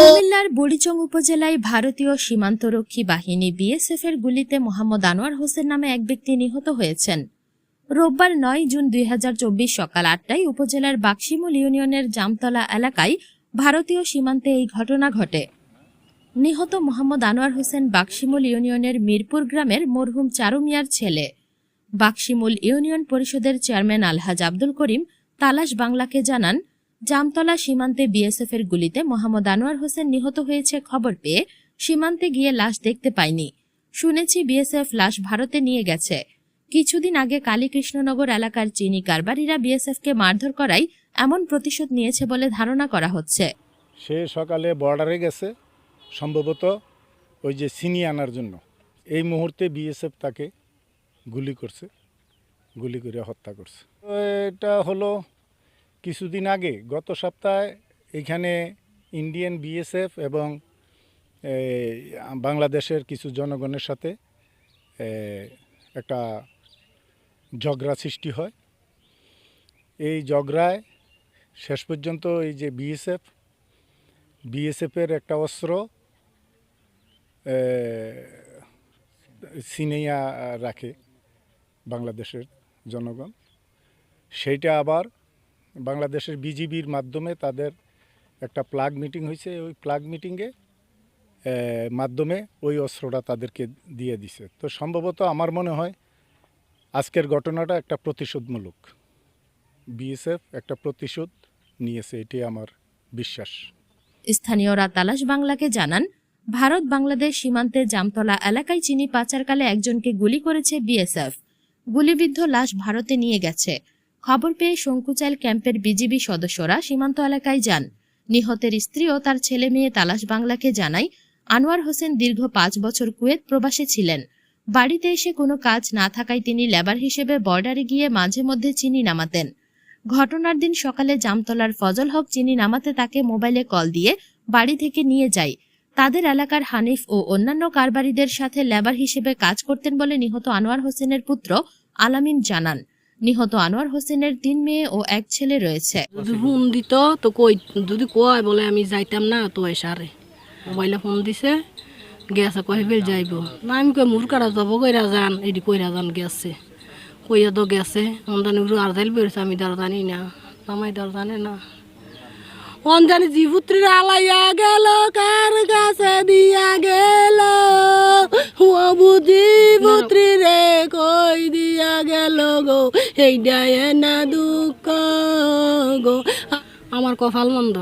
কুমিল্লার বুড়িচং উপজেলায় ভারতীয় সীমান্তরক্ষী বাহিনী বিএসএফ এর গুলিতে মোহাম্মদ আনোয়ার হোসেন নামে এক ব্যক্তি নিহত হয়েছেন। রোববার নয় জুন দুই হাজার চব্বিশ সকাল আটটায় উপজেলার বাক্সিমুল ইউনিয়নের জামতলা এলাকায় ভারতীয় সীমান্তে এই ঘটনা ঘটে। নিহত মোহাম্মদ আনোয়ার হোসেন বাক্সিমুল ইউনিয়নের মিরপুর গ্রামের মরহুম চারু মিয়ার ছেলে। বাক্সিমুল ইউনিয়ন পরিষদের চেয়ারম্যান আলহাজ আব্দুল করিম তালাশ বাংলাকে জানান জামতলা সীমান্তে বিএসএফ এর গুলিতে মোহাম্মদ আনোয়ার হোসেন নিহত হয়েছে খবর পেয়ে সীমান্তে গিয়ে লাশ দেখতে পাইনি। শুনেছি বিএসএফ লাশ ভারতে নিয়ে গেছে। কিছুদিন আগে কালীকৃষ্ণনগর এলাকার চিনি কারবারিরা বিএসএফকে মারধর করাই এমন প্রতিশোধ নিয়েছে বলে ধারণা করা হচ্ছে। সে সকালে বর্ডারে গেছে, সম্ভবত ওই যে চিনি আনার জন্য। এই মুহূর্তে বিএসএফ তাকে গুলি করছে, গুলি করে হত্যা করছে। এটা হলো কিছুদিন আগে গত সপ্তাহে এখানে ইন্ডিয়ান বিএসএফ এবং বাংলাদেশের কিছু জনগণের সাথে একটা ঝগড়া সৃষ্টি হয়। এই ঝগড়ায় শেষ পর্যন্ত এই যে বিএসএফ বিএসএফের একটা অস্ত্র এ, সিনেইয়া রাখে বাংলাদেশের জনগণ। সেইটা আবার বাংলাদেশের বিজিবির মাধ্যমে তাদের একটা প্লাগ মিটিং হয়েছে। ওই প্লাগ মিটিংয়ে মাধ্যমে ওই অস্ত্রটা তাদেরকে দিয়ে দিছে। তো সম্ভবত আমার মনে হয় আজকের ঘটনাটা একটা প্রতিশোধমূলক। বিএসএফ একটা প্রতিশোধ নিয়েছে, এটি আমার বিশ্বাস। স্থানীয়রা তালাশ বাংলাকে জানান, ভারত বাংলাদেশ সীমান্তে জামতলা এলাকায় চিনি পাচারকালে একজনকে গুলি করেছে বিএসএফ। গুলিবিদ্ধ লাশ ভারতে নিয়ে গেছে। খবর পেয়ে শঙ্কুচাইল ক্যাম্পের বিজিবি সদস্যরা সীমান্ত এলাকায় যান। নিহতের স্ত্রী ও তার ছেলে মেয়ে তালাশ বাংলাকে জানায়, আনোয়ার হোসেন দীর্ঘ পাঁচ বছর কুয়েত প্রবাসে ছিলেন। বাড়িতে এসে কোনো কাজ না থাকায় তিনি লেবার হিসেবে বর্ডারে গিয়ে মাঝে মধ্যে চিনি নামাতেন। ঘটনার দিন সকালে জামতলার ফজল হক চিনি নামাতে তাকে মোবাইলে কল দিয়ে বাড়ি থেকে নিয়ে যায়। তাদের এলাকার হানিফ ও অন্যান্য কারবারিদের সাথে লেবার হিসেবে কাজ করতেন বলে নিহত আনোয়ার হোসেনের পুত্র আলামিন জানান। নিহত আনোয়ার হোসেনের তিন মেয়ে ও এক ছেলে রয়েছে। যদি ফোন দিত, তো কই, যদি কয় বলে আমি যাইতাম না, তো সারে। মোবাইলে ফোন দিছে, গেছে, কয় ফেল যাইব। না, আমি কই মুরকারা যাব, কইরা যান এটি কইরা যান, গেছে। কইয়া তো গেছে অন্দানি আর যাইল বেরোছে আমি দাঁড় জানি না। আমায় জানে না। অঞ্জানি জিপুত্রী আলাইয়া গেল, কার কাছে দিয়া গেল? বুঝি পুত্রী রে, কই দিয়া গেল গো? এইটা না দুঃখ গো। আমার কপাল মন্দ।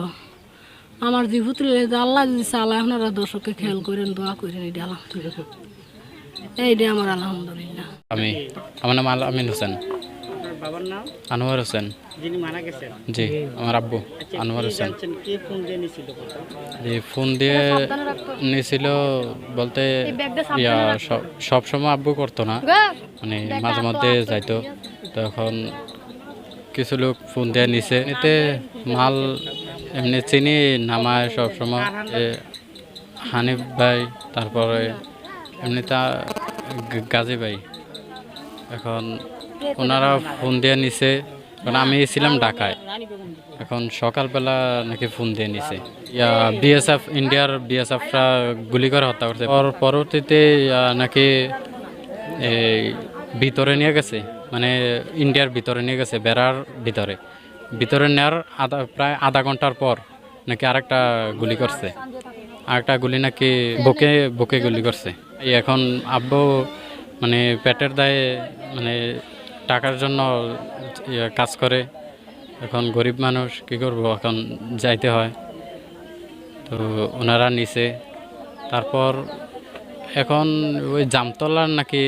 আমার জিপুত্রী আল্লাহ যদি চালায়, আপনারা দর্শককে খেয়াল করেন, দোয়া করেন এইটা আলহামদুলিল্লাহ। এইটা আমার আলহামদুলিল্লাহ। আমি আমার নাম আমিন হোসেন। বাবার নাম? আনোয়ার হোসেন। যিনি মারা গেছেন? জি আমার আব্বু আচ্ছা, আনোয়ার হোসেন। কে ফোন দিয়ে কথা? যে ফোন দিয়ে নিয়েছিল বলতে ইয়া সব- সব সময় আব্বু করতো না। মানে মাঝে মধ্যে যাইতো। তখন কিছু লোক ফোন দিয়ে নিছে। এতে মাল এমনি চিনি নামায় সব সময়। হানিফ ভাই তারপরে এমনি তা গাজী ভাই। এখন ওনারা ফোন দিয়ে নিছে। কারণ আমি ছিলাম ঢাকায়। এখন সকালবেলা নাকি ফোন দিয়ে নিছে। ইয়া বিএসএফ, ইন্ডিয়ার বিএসএফরা গুলি করে হত্যা করছে। পর পরবর্তীতে নাকি ভিতরে নিয়ে গেছে। মানে ইন্ডিয়ার ভিতরে নিয়ে গেছে, বেড়ার ভিতরে। ভিতরে নেওয়ার আধা, প্রায় আধা ঘণ্টার পর নাকি আরেকটা গুলি করছে। আরেকটা গুলি নাকি বুকে বুকে গুলি করছে। এখন আব্বু মানে পেটের দায়ে মানে টাকার জন্য ইয়ে কাজ করে। এখন গরিব মানুষ, কি করব? এখন যাইতে হয়। তো ওনারা নিছে। তারপর এখন ওই জামতলার নাকি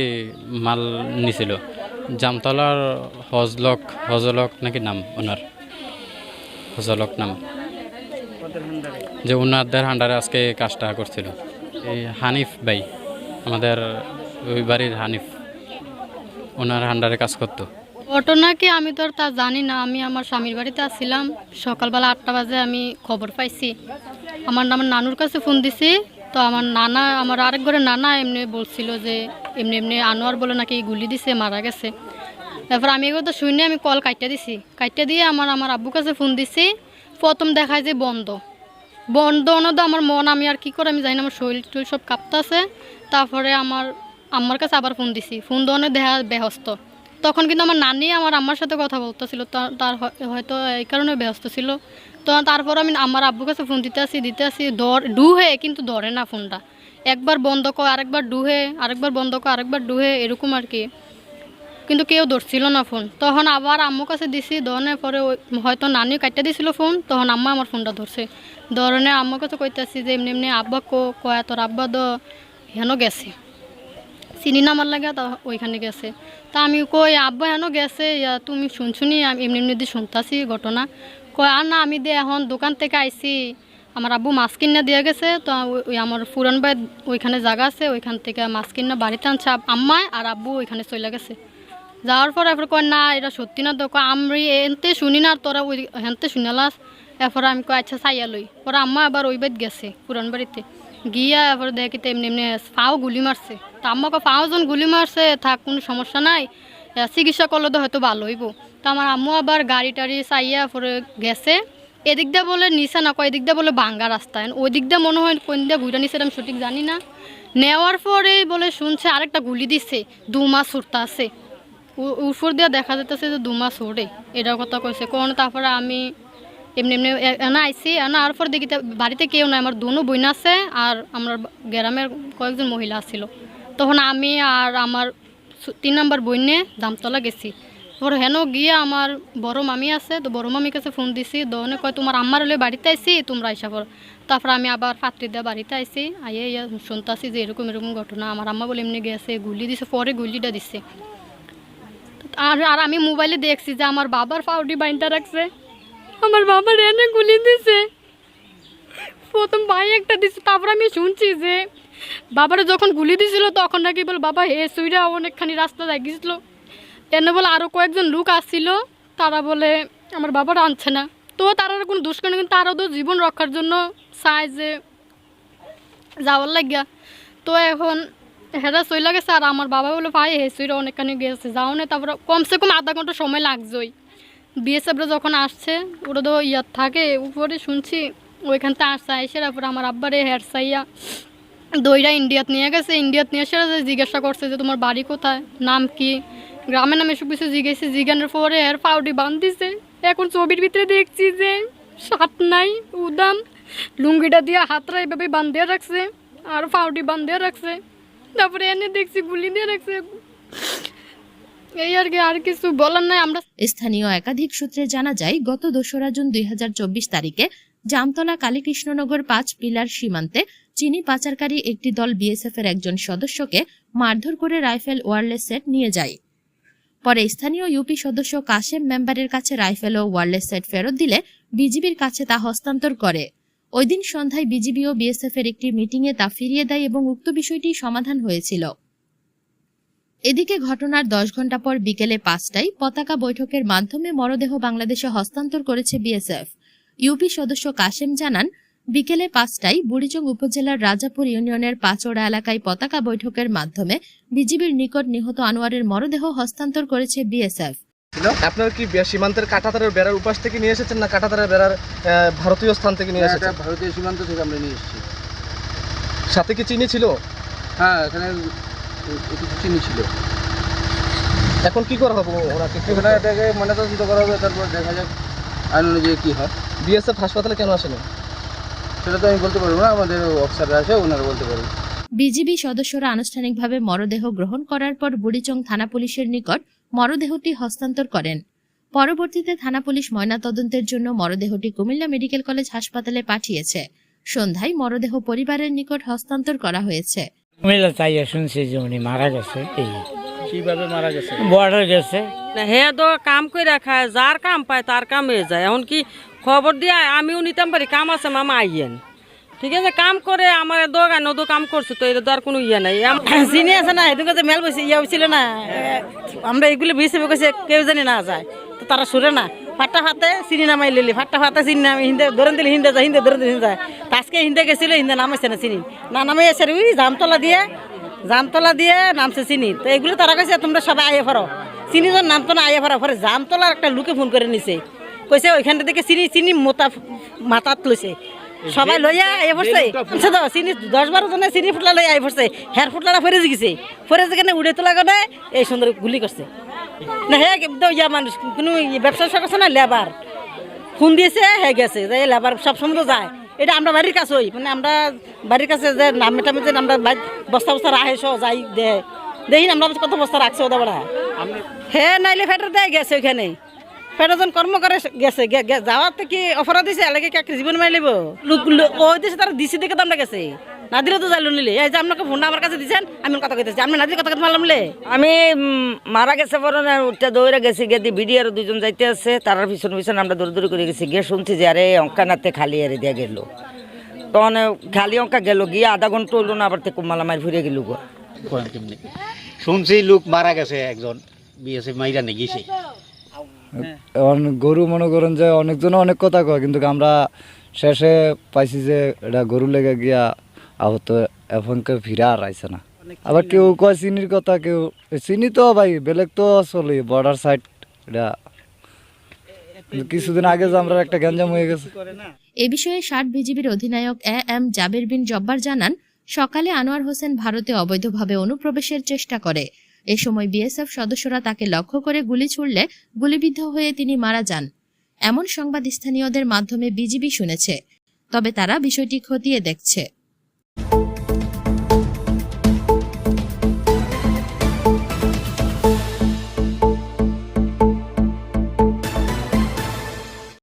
মাল নিছিল। জামতলার হজলক হজলক নাকি নাম ওনার? হজলক নাম। যে ওনাদের হান্ডারে আজকে কাজটা করছিল। এই হানিফ ভাই, আমাদের ওই বাড়ির হানিফ। ওনার হান্ডারে কাজ করতো। ঘটনা কি আমি তো আর তা জানি না। আমি আমার স্বামীর বাড়িতে আসছিলাম। সকালবেলা আটটা বাজে আমি খবর পাইছি। আমার আমার নানুর কাছে ফোন দিছি। তো আমার নানা, আমার আরেক ঘরে নানা এমনি বলছিল যে, এমনি এমনি আনোয়ার বলে নাকি গুলি দিছে, মারা গেছে। তারপর আমি এগুলো তো শুনে আমি কল কাটতে দিছি। কাটতে দিয়ে আমার আমার আব্বুর কাছে ফোন দিছি। প্রথম দেখায় যে বন্ধ। বন্ধ তো আমার মন, আমি আর কি করে আমি জানি না, আমার শরীর টরীর সব কাঁপতাছে। তারপরে আমার আম্মার কাছে আবার ফোন দিছি। ফোন দেওয়ানো দেখা ব্যস্ত তখন কিন্তু আমার নানি আমার আম্মার সাথে কথা বলতেছিল তার হয়- হয়তো এই কারণে ব্যস্ত ছিল। তো তারপর আমি আমার আব্বুর কাছে ফোন দিতে আসি দিতে আসি ধর ডুহে কিন্তু ধরে না ফোনটা। একবার বন্ধ কর আরেকবার ডুহে আরেকবার বন্ধ কর আরেকবার ডুহে এরকম আর কি। কিন্তু কেউ ধরছিল না ফোন। তখন আবার আম্মুর কাছে দিছি ধরনের পরে হয়তো নানি কাটতে দিছিল ফোন, তখন আম্মা আমার ফোনটা ধরছে। ধরনে আম্মুর কাছে কইতেছি যে, এমনি এমনি আব্বা কো, কয়া, তোর আব্বা তো হেন গেছে। চিনি না আমার লাগে তা ওইখানে গেছে। তা আমি কই, আব্বা হেন গেছে, ইয়া, তুমি শুনছুনি, আমি এমনি এমনি দিয়ে শুনতাছি ঘটনা। কয়, আর না, আমি দিয়ে এখন দোকান থেকে আইছি। আমার আব্বু মাছ কিনে দিয়ে গেছে, তো ওই- আমার পুরান ভাই ওইখানে জায়গা আছে, ওইখান থেকে মাছ কিনে বাড়িতে আনছে আম্মায় আর আব্বু ওইখানে চলে গেছে। যাওয়ার পর এরপর কয়, না, এটা সত্যি না তো। কয় আমি এনতে শুনি না তোরা ওই হেনতে শুনালাস এরপর আমি কয় আচ্ছা চাইয়া লই। পরে আম্মা আবার ওই বাড়িতে গেছে, পুরান বাড়িতে। গিয়া এরপর দেখি তো এমনি এমনি ফাও গুলি মারছে। তা আম্মা কয় ফাও জন গুলি মারছে, থাক, কোনো সমস্যা নাই। চিকিৎসা করলে তো হয়তো ভালো হইব। তো আমার আম্মু আবার গাড়ি টাড়ি চাইয়া পরে গেছে। এদিক দিয়ে বলে নিচে না, কয় এদিক দিয়ে বলে ভাঙ্গা রাস্তা। ওই দিক দিয়ে মনে হয় কোন দিয়ে ঘুরে নিছে আমি সঠিক জানি না। নেওয়ার পরে বলে শুনছে আরেকটা গুলি দিচ্ছে দু মাস উঠতে আছে উপর দিয়ে দেখা যেতেছে যে দু মাস ওড়ে এটার কথা কইছে। কোন তারপরে আমি এমনি এমনি এনা আইসি এনা আর পর দেখিতে বাড়িতে কেউ নাই, আমার দুনো বইন আছে আর আমার গ্রামের কয়েকজন মহিলা আছিল। তখন আমি আর আমার তিন নম্বর বইনে দামতলা গেছি। ওর হেন গিয়ে আমার বড় মামি আছে, তো বড় মামির কাছে ফোন দিছি দোনে কয়, তোমার আম্মার হলে বাড়িতে আইসি, তোমরা আইসা পর তারপর আমি আবার পাত্রী দিয়ে বাড়িতে আইসি, আইয়ে ইয়া শুনতাছি যে এরকম এরকম ঘটনা, আমার আম্মা বলে এমনি গেছে, গুলি দিছে, পরে গুলিটা দিছে। আর আর আমি মোবাইলে দেখছি যে আমার বাবার পাউডি বাইনটা রাখছে আমার বাবার এনে গুলি দিছে। প্রথম ভাই একটা দিছে, তারপর আমি শুনছি যে বাবারে যখন গুলি দিছিল, তখন নাকি বল, বাবা হে সুইরা অনেকখানি রাস্তা লাগিয়েছিল এনে বলে আরও কয়েকজন লোক আসছিল, তারা বলে, আমার বাবার আনছে না। তো তারা কোনো দুষ্কর্ম কিন্তু তারাও তো জীবন রক্ষার জন্য চায় যে যাওয়ার লাগিয়া। তো এখন হেরা চইলা গেছে, আর আমার বাবা বলে, ভাই হে সুইরা অনেকখানি গেছে, যাও না। তারপরে কমসে কম আধা ঘণ্টা সময় লাগজই। বিএসএফরা যখন আসছে, ওরা তো ইয়ার থাকে, উপরে শুনছি ওইখান থেকে আসছে এসে তারপরে আমার আব্বারে হেয়ার সাইয়া দইরা ইন্ডিয়াত নিয়ে গেছে। ইন্ডিয়াত নিয়ে এসে জিজ্ঞাসা করছে যে, তোমার বাড়ি কোথায়? নাম কি? গ্রামের নামে সব কিছু জিজ্ঞেসি, জিজ্ঞানোর পরে হেয়ার পাউডি বান্ধিছে এখন ছবির ভিতরে দেখছি যে সাত নাই, উদাম। লুঙ্গিটা দিয়ে হাতরা এভাবে বান্ধিয়ে রাখছে, আর পাউডি বান্ধিয়ে রাখছে। তারপরে এনে দেখছি, গুলি দিয়ে রাখছে। এই আর কি, আর কিছু বলার নাই, আমরা স্থানীয় একাধিক সূত্রে জানা যায়, গত দোসরা জুন দুই হাজার চব্বিশ তারিখে জামতলা কালীকৃষ্ণনগর পাঁচ পিলার সীমান্তে চিনি পাচারকারী একটি দল বিএসএফ এর একজন সদস্যকে মারধর করে রাইফেল ওয়ারলেস সেট নিয়ে যায়। পরে স্থানীয় ইউপি সদস্য কাশেম মেম্বারের কাছে রাইফেল ও ওয়ারলেস সেট ফেরত দিলে বিজিবির কাছে তা হস্তান্তর করে। ওই দিন সন্ধ্যায় বিজিবি ও বিএসএফ এর একটি মিটিংয়ে তা ফিরিয়ে দেয় এবং উক্ত বিষয়টি সমাধান হয়েছিল। এদিকে ঘটনার দশ ঘণ্টা পর বিকেলে পাঁচটায় পতাকা বৈঠকের মাধ্যমে মরদেহ বাংলাদেশে হস্তান্তর করেছে বিএসএফ। ইউপি সদস্য কাশেম জানান বিকেলে পাঁচটায় বুড়িচং উপজেলার রাজাপুর ইউনিয়নের পাচড়া এলাকায় পতাকা বৈঠকের মাধ্যমে বিজিবির নিকট নিহত আনোয়ারের মরদেহ হস্তান্তর করেছে বিএসএফ। আপনার কি সীমান্তের কাটাতারের বেড়ার উপাস থেকে নিয়ে এসেছেন না কাটাতারের বেড়ার ভারতীয় স্থান থেকে নিয়ে এসেছেন? ভারতীয় সীমান্ত থেকে আমরা নিয়ে এসেছি। সাথে কি চিনি ছিল? হ্যাঁ এখানে চিনি ছিল এখন কি করা হবে? এখানে এটাকে ময়নাতদন্ত করা হবে তারপর দেখা যাক। আইন অনুযায়ী কী হয়। বিএসএফ হাসপাতালে কেন আসেনি? সেটা তো আমি বলতে পারব না আমাদের অফিসাররা আছে ওনারা বলতে পারবেন বিজিবি সদস্যরা আনুষ্ঠানিকভাবে মরদেহ গ্রহণ করার পর বুড়িচং থানা পুলিশের নিকট মরদেহটি হস্তান্তর করেন। পরবর্তীতে থানা পুলিশ ময়নাতদন্তের জন্য মরদেহটি কুমিল্লা মেডিকেল কলেজ হাসপাতালে পাঠিয়েছে। সন্ধ্যায় মরদেহ পরিবারের নিকট হস্তান্তর করা হয়েছে। কুমিল্লা চাইয়া শুনছি যে উনি মারা গেছে। এই কীভাবে মারা গেছে? বর্ডার গেছে। না হে তো কাম করে খায় যার কাম পায় তার কামে যায়। এখন কি খবর দিয়ে আমিও নিতাম পারি কাম আছে মামা আইয়েন। ঠিক আছে কাম করে আমার দোকান নদো কাম করছে তো এটা তো আর কোনো ইয়ে নাই। চিনি আছে না এদিকে তো মেল বসে ইয়ে ছিল না আমরা এগুলো কাছে কেউ জানি না যায় তো তারা সুরে না। ফাটা ফাতে চিনি নামাই লিলি ফাট্টা ফাতে চিনি নামি হিন্দে ধরেন দিলি, হিন্দে যায়, হিন্দে ধরেন দিলি, হিন্দে যায়। আজকে হিন্দে গেছিল, হিন্দে নামাইছে না চিনি। না নামাই এসে ওই জামতলা দিয়ে জামতলা দিয়ে নামছে চিনি। তো এগুলো তারা কাছে, তোমরা সবাই আইয়ে ফরো চিনি যখন নামতো না, আইয়ে ফরো পরে জামতলার একটা লুকে ফোন করে নিছে। কইছে ওইখানটা থেকে চিনি চিনি মোতা, মাথাত লইছে সবাই লইয়া আইয়ে পড়ছে। আচ্ছা তো চিনি দশ বারো জনে চিনি ফুটলা লইয়া আইয়ে পড়ছে। হেয়ার ফুটলাটা ফেরে গেছে। ফেরে যেখানে উড়ে তোলা গনে এই সুন্দর গুলি করছে। না হে তো ইয়া মানুষ কোনো ব্যবসা করছে না লেবার ফোন দিয়েছে হে গেছে। যে লেবার সবসময় তো যায়। এটা আমরা বাড়ির কাছে হই। মানে আমরা বাড়ির কাছে যে নামে টামে যে আমরা বস্তা বস্তা রাখে সহ যাই দে দেখি না আমরা কত বস্তা রাখছে ওদের বেড়া হে নাইলে ফেটার দেয় গেছে ওইখানে। ফেডারেশন কর্ম করে গেছে। গে- গে- যাওয়াতে কি অপরাধ দিছে এলাকে কি একটা জীবন মারি লিব? লোক ওই দিছে তারা দিছি দেখে তো আমরা গেছে না দিলে তো যাইলো নিলে। এই যে আপনাকে ফোনটা আমার কাছে দিচ্ছেন আমি কথা কইতেছি আমি না দিলে কথা কইতে পারলাম লে আমি মারা গেছে পরে উঠতে দৌড়ে গেছি গেদি বিডি আর দুজন যাইতে আছে। তার পিছন পিছন আমরা দৌড় দৌড়ি করে গেছি। গিয়ে শুনছি যে আরে অঙ্কা নাতে খালি এরে দিয়ে গেল। তখন খালি অঙ্কা গেল। গিয়ে আধা ঘণ্টা হইল না আবার থেকে মালা মার ফিরে গেল শুনছি লোক মারা গেছে একজন। বিএসএফ মাইরা নিয়ে গেছে গরু মনে করেন যে অনেকজন অনেক কথা কয় কিন্তু আমরা শেষে পাইছি যে এটা গরু লেগে গিয়া আহত এখন কেউ ফিরা আর আইছে না আবার কেউ কয় চিনির কথা কেউ চিনি তো ভাই বেলেগ তো চলে বর্ডার সাইড এটা কিছুদিন আগে যে আমরা একটা গ্যাঞ্জাম হয়ে গেছে এ বিষয়ে ষাট বিজিবির অধিনায়ক এ এম জাবির বিন জব্বার জানান সকালে আনোয়ার হোসেন ভারতে অবৈধভাবে অনুপ্রবেশের চেষ্টা করে এ সময় বিএসএফ সদস্যরা তাকে লক্ষ্য করে গুলি ছুড়লে গুলিবিদ্ধ হয়ে তিনি মারা যান। এমন সংবাদ স্থানীয়দের মাধ্যমে বিজিবি শুনেছে, তবে তারা বিষয়টি খতিয়ে দেখছে।